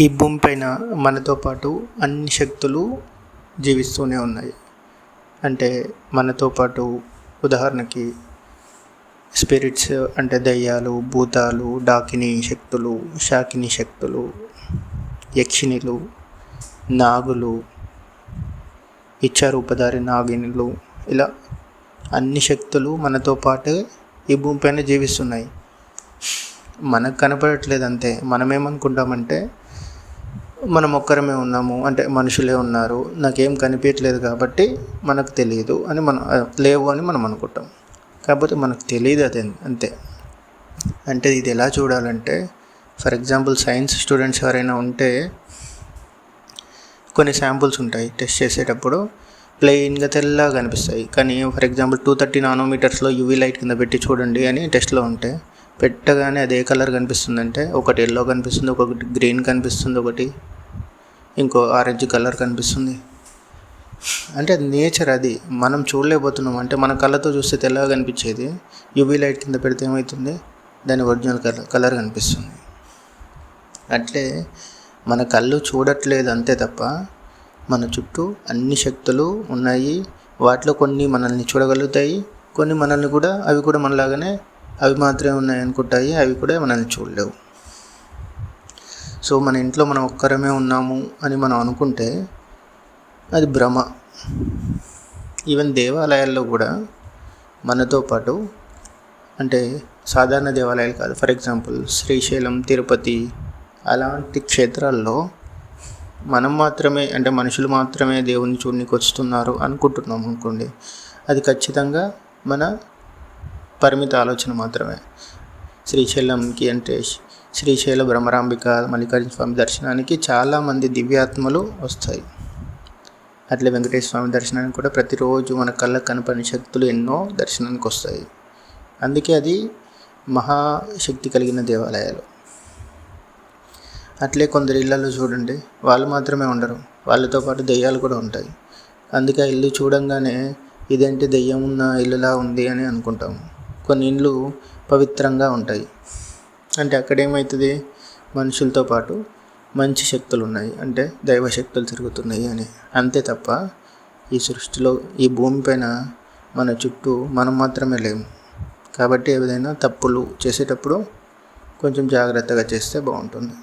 ఈ భూమి పైన మనతో పాటు అన్ని శక్తులు జీవిస్తూనే ఉన్నాయి. అంటే మనతో పాటు ఉదాహరణకి స్పిరిట్స్ అంటే దయ్యాలు భూతాలు డాకిని శక్తులు శాకిని శక్తులు యక్షిణులు నాగులు ఇచ్చారూపధారి నాగినులు ఇలా అన్ని శక్తులు మనతో పాటు ఈ భూమిపైన జీవిస్తున్నాయి. మనకు కనపడట్లేదు అంతే మనం ఏమనుకుంటామంటే మనం ఒక్కరమే ఉన్నాము అంటే మనుషులే ఉన్నారు నాకేం కనిపించట్లేదు కాబట్టి మనకు తెలియదు అని మనం లేవు అని మనం అనుకుంటాం. కాకపోతే మనకు తెలియదు అది అంతే. అంటే ఇది ఎలా చూడాలంటే ఫర్ ఎగ్జాంపుల్ సైన్స్ స్టూడెంట్స్ ఎవరైనా ఉంటే కొన్ని శాంపుల్స్ ఉంటాయి టెస్ట్ చేసేటప్పుడు ప్లెయిన్గా తెల్లగా కనిపిస్తాయి కానీ ఫర్ ఎగ్జాంపుల్ టూ థర్టీ నానోమీటర్స్లో యూవీ లైట్ కింద పెట్టి చూడండి అని టెస్ట్లో ఉంటే పెట్టగానే అదే కలర్ కనిపిస్తుందంటే ఒకటి ఎల్లో కనిపిస్తుంది ఒకటి గ్రీన్ కనిపిస్తుంది ఒకటి ఇంకో ఆరెంజ్ కలర్ కనిపిస్తుంది. అంటే అది నేచర్ అది. మనం చూడలేకపోతున్నాం. అంటే మన కళ్ళతో చూస్తే తెల్లగా కనిపించేది. యూవీ లైట్ కింద పెడితే ఏమవుతుంది దాని ఒరిజినల్ కలర్ కలర్ కనిపిస్తుంది. అట్లే మన కళ్ళు చూడట్లేదు అంతే తప్ప మన చుట్టూ అన్ని శక్తులు ఉన్నాయి. వాటిలో కొన్ని మనల్ని చూడగలుగుతాయి. కొన్ని మనల్ని కూడా అవి కూడా మనలాగానే అవి మాత్రమే ఉన్నాయి అనుకుంటాయి అవి కూడా మనల్ని చూడలేవు. సో మన ఇంట్లో మనం ఒక్కరమే ఉన్నాము అని మనం అనుకుంటే అది భ్రమ. ఈవెన్ దేవాలయాల్లో కూడా మనతో పాటు అంటే సాధారణ దేవాలయాలు కాదు ఫర్ ఎగ్జాంపుల్ శ్రీశైలం తిరుపతి అలాంటి క్షేత్రాల్లో మనం మాత్రమే అంటే మనుషులు మాత్రమే దేవుని చూడనికి వస్తున్నారు అనుకుంటున్నాం అనుకోండి అది ఖచ్చితంగా మన పరిమిత ఆలోచన మాత్రమే. శ్రీశైలంకి అంటే శ్రీశైల భ్రమరాంబిక మల్లికార్జున స్వామి దర్శనానికి చాలామంది దివ్యాత్మలు వస్తాయి. అట్లే వెంకటేశ్వర స్వామి దర్శనానికి కూడా ప్రతిరోజు మన కళ్ళకు కనపడిన శక్తులు ఎన్నో దర్శనానికి వస్తాయి. అందుకే అది మహాశక్తి కలిగిన దేవాలయాలు. అట్లే కొందరు ఇళ్ళల్లో చూడండి వాళ్ళు మాత్రమే ఉండరు. వాళ్ళతో పాటు దెయ్యాలు కూడా ఉంటాయి. అందుకే ఇల్లు చూడంగానే ఇదేంటి దెయ్యం ఉన్న ఇల్లులా ఉంది అని అనుకుంటాము. కొన్ని ఇండ్లు పవిత్రంగా ఉంటాయి. అంటే అక్కడ ఏమవుతుంది మనుషులతో పాటు మంచి శక్తులు ఉన్నాయి అంటే దైవ శక్తులు తిరుగుతున్నాయి అని. అంతే తప్ప ఈ సృష్టిలో ఈ భూమిపైన మన చుట్టూ మనం మాత్రమే లేము. కాబట్టి ఏదైనా తప్పులు చేసేటప్పుడు కొంచెం జాగ్రత్తగా చేస్తే బాగుంటుంది.